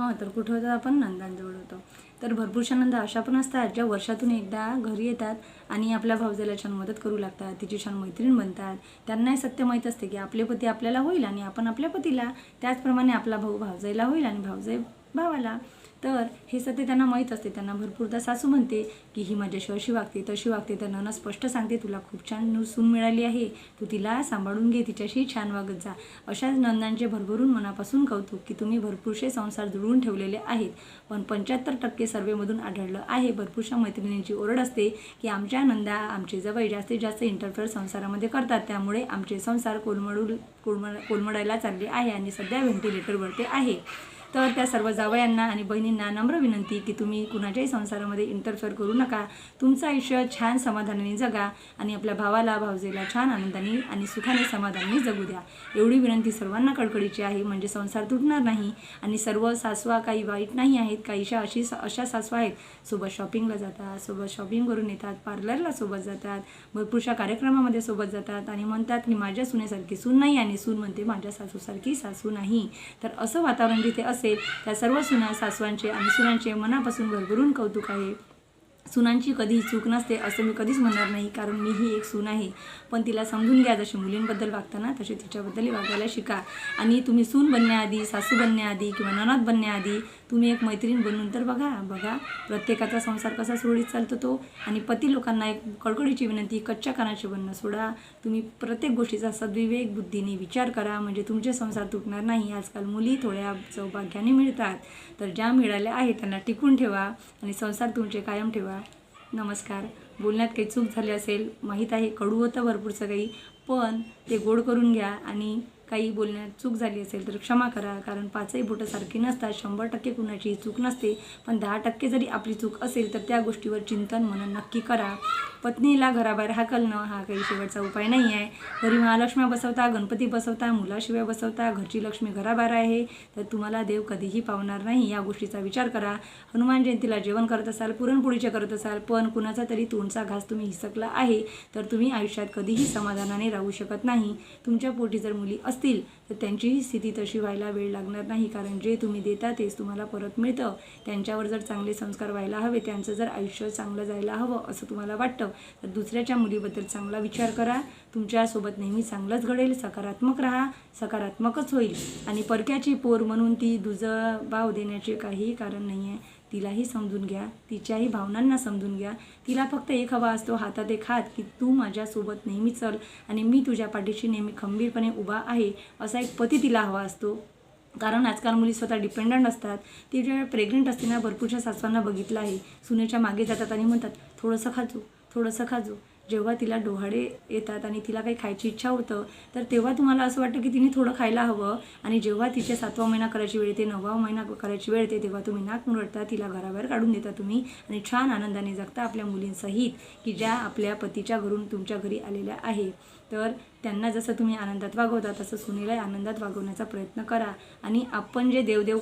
हां तर कुठं होतं आपण नंदांजवळ होतो. तर भरपूरशा नंदा अशा पण असतात ज्या वर्षातून एकदा घरी येतात आणि आपल्या भावजाला छान मदत करू लागतात तिची छान मैत्रीण बनतात. त्यांनाही सत्य माहीत असते की आपले पती आपल्याला होईल आणि आपण आपल्या पतीला त्याचप्रमाणे आपला भाऊ भावजाईला होईल आणि भावजाई भावाला तर हे सत्य त्यांना माहीत असते. त्यांना भरपूरदा सासू म्हणते की ही माझ्याशी अशी वागते तशी वागते. तर नना स्पष्ट सांगते तुला खूप छान नुसून मिळाली आहे. तू तिला सांभाळून घे तिच्याशी छान वागत जा. अशाच नंदांचे भरभरून मनापासून कौतुक की तुम्ही भरपूरसे संसार जुळवून ठेवलेले आहेत. पण पंच्याहत्तर टक्के सर्वेमधून आढळलं आहे भरपूरशा मैत्रिणींची ओरड असते की आमच्या नंदा आमचे जवळ जास्तीत जास्त इंटरफेअर संसारामध्ये करतात. त्यामुळे आमचे संसार कोलमडू कोलमड कोलमडायला चालले आहे आणि सध्या व्हेंटिलेटरवरती आहे. तर त्या सर्व जावयांना आणि बहिणींना नम्र विनंती की तुम्ही कुणाच्याही संसारामध्ये इंटरफेअर करू नका. तुमचं आयुष्य छान समाधानाने जगा आणि आपल्या भावाला भावजेला छान आनंदाने आणि सुखाने समाधानाने जगू द्या. एवढी विनंती सर्वांना कडकडीची आहे. म्हणजे संसार तुटणार नाही आणि सर्व सासवा काही वाईट नाही आहेत काहीशा अशी अशा सासवा आहेत. सोबत शॉपिंगला जातात सोबत शॉपिंग करून येतात पार्लरला सोबत जातात भरपूरशा कार्यक्रमामध्ये सोबत जातात आणि म्हणतात की माझ्या सुनेसारखी सून नाही आणि सून म्हणते माझ्या सासूसारखी सासू नाही. तर असं वातावरण जिथे असेल त्या सर्व सुना सासवांचे आणि सुनांचे मनापासून भरभरून कौतुक आहे. सुनांची कधीही चूक नसते असं मी कधीच म्हणणार नाही कारण मी ही एक सून आहे. पण तिला समजून घ्या जशी मुलींबद्दल वागताना तसे तिच्याबद्दलही वागायला शिका. आणि तुम्ही सून बनण्याआधी सासू बनण्याआधी किंवा ननद बनण्याआधी तुम्ही एक मैत्रीण बनून तर बघा बघा प्रत्येकाचा संसार कसा सुरळीत चालतो तो. आणि पती लोकांना एक कडकडीची विनंती कच्च्या कानाची बनणं सोडा. तुम्ही प्रत्येक गोष्टीचा सद्विवेक बुद्धीने विचार करा म्हणजे तुमचे संसार तुटणार नाही. आजकाल मुली थोड्या सौभाग्याने मिळतात. तर ज्या मिळाल्या आहेत त्यांना टिकून ठेवा आणि संसार तुमचे कायम ठेवा. नमस्कार. बोलण्यात काही चूक झाली असेल माहीत आहे कडू होतं भरपूरचं काही पण ते गोड करून घ्या आणि काही बोलण्यात चूक झाली असेल तर क्षमा करा कारण पाचही बोटं सारखी नसतात. शंभर टक्के कुणाची चूक नसते. पण दहा टक्के जरी आपली चूक असेल तर त्या गोष्टीवर चिंतन म्हणून नक्की करा. पत्नीला घराबाहेर हाकलणं हा काही शेवटचा उपाय नाही आहे. घरी महालक्ष्मी बसवता गणपती बसवता मुलाशिवाय बसवता घरची लक्ष्मी घराबाहेर आहे तर तुम्हाला देव कधीही पावणार नाही. या गोष्टीचा विचार करा. हनुमान जयंतीला जेवण करत असाल पुरणपोळीचे करत असाल पण कुणाचा तरी तोंडचा घास तुम्ही हिसकला आहे तर तुम्ही आयुष्यात कधीही समाधानाने राहू शकत नाही. तुमच्या पोटी जर मुली असतील तर त्यांचीही स्थिती तशी व्हायला वेळ लागणार नाही. कारण जे तुम्ही देता तेच तुम्हाला परत मिळतं. त्यांच्यावर जर चांगले संस्कार व्हायला हवे त्यांचं जर आयुष्य चांगलं जायला हवं असं तुम्हाला वाटतं तर दुसऱ्याच्या मुलीबद्दल चांगला विचार करा. तुमच्यासोबत नेहमी चांगलंच घडेल. सकारात्मक राहा. सकारात्मकच होईल. आणि परक्याची पोर म्हणून ती दुजबाव देण्याचे काहीही कारण नाही आहे तिलाही समजून घ्या तिच्याही भावनांना समजून घ्या. तिला फक्त एक हवा असतो हातात एक हात की तू माझ्यासोबत नेहमी चल आणि मी तुझ्या पाठीशी नेहमी खंबीरपणे उभा आहे असा एक पती तिला हवा असतो. कारण आजकाल मुली स्वतः डिपेंडंट असतात. ती ज्या प्रेग्नंट असते ना भरपूरशा सासवांना बघितलं आहे. सुनेच्या मागे जातात आणि म्हणतात थोडंसं खाजू थोडंसं खाजू. जेव्हा तिला डोहाडे येतात आणि तिला काही खायची इच्छा होतं तर तेव्हा तुम्हाला असं वाटतं की तिने थोडं खायला हवं. आणि जेव्हा तिचे सातवा महिना करायची वेळ येते नववा महिना करायची वेळ येते तेव्हा तुम्ही नाक मुरडता तिला घराबाहेर काढून देता तुम्ही आणि छान आनंदाने जगता आपल्या मुलींसहित की ज्या आपल्या पतीच्या घरून तुमच्या घरी आलेल्या आहे. तर त्यांना जसं तुम्ही आनंदात वागवता तसं सुनेला आनंदात वागवण्याचा प्रयत्न करा. आणि आपण जे देवदेव